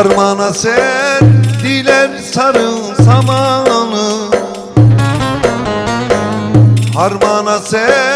Harmana ser diler sarı samanı. Harmana ser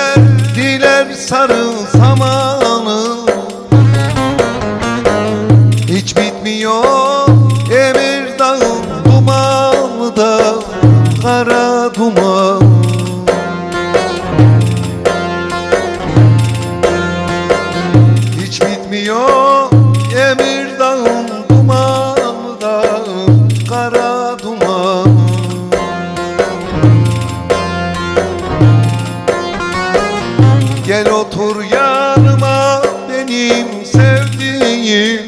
Gel otur yanıma benim sevdiğim.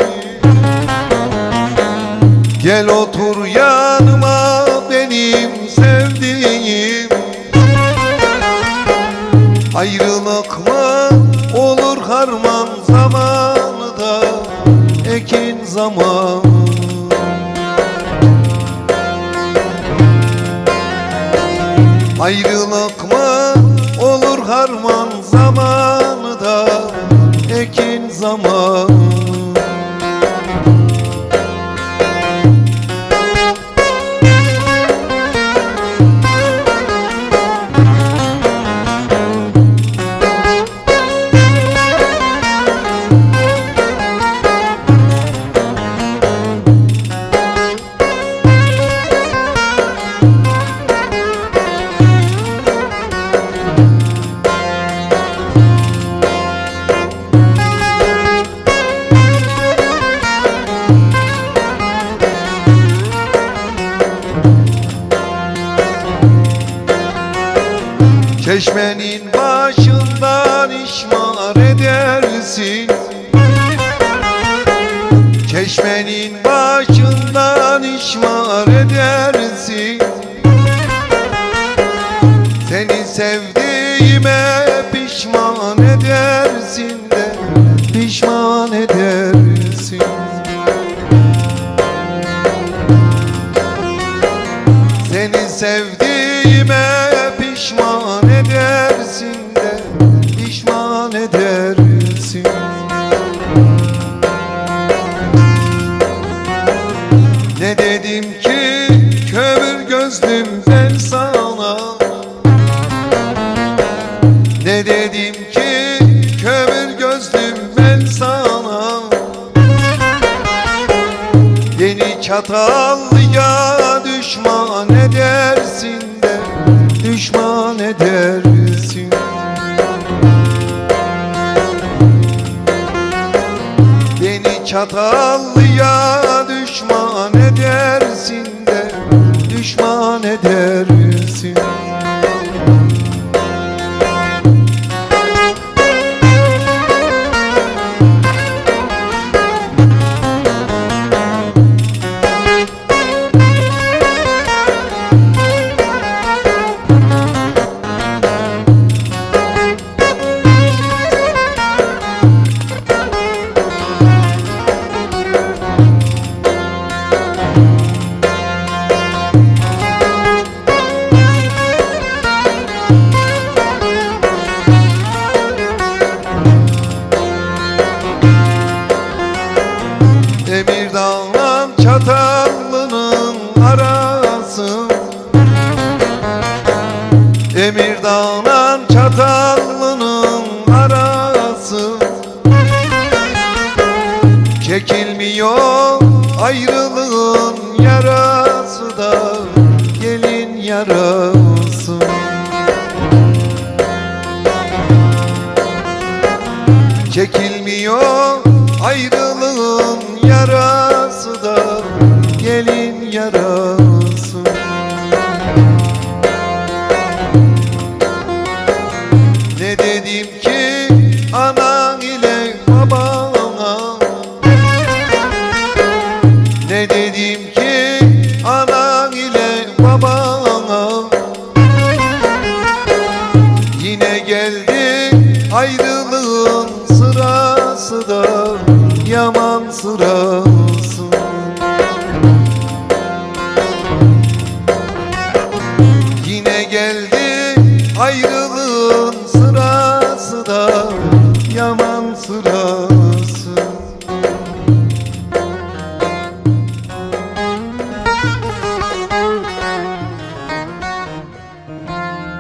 Gel otur yanıma benim sevdiğim. Ayrılık mı olur harman zamanı da ekin zamanı. Ayrılık mı olur harman zamanı da ekin zamanı Çeşmenin başından işmar edersin. Çeşmenin başından işmar edersin. Seni sevdiğime pişman edersin de Pişman edersin gözlüm ben sana. Ne dedim ki kömür gözlüm ben sana. Beni Çatallı'ya düşman edersin de Düşman edersin. Beni Çatallı'ya düşman Emirdağ'la Çatallı'nın arası. Çekilmiyor ayrılığın yarası da Gelin yarası. Çekilmiyor ayrılığın dedim ki sıra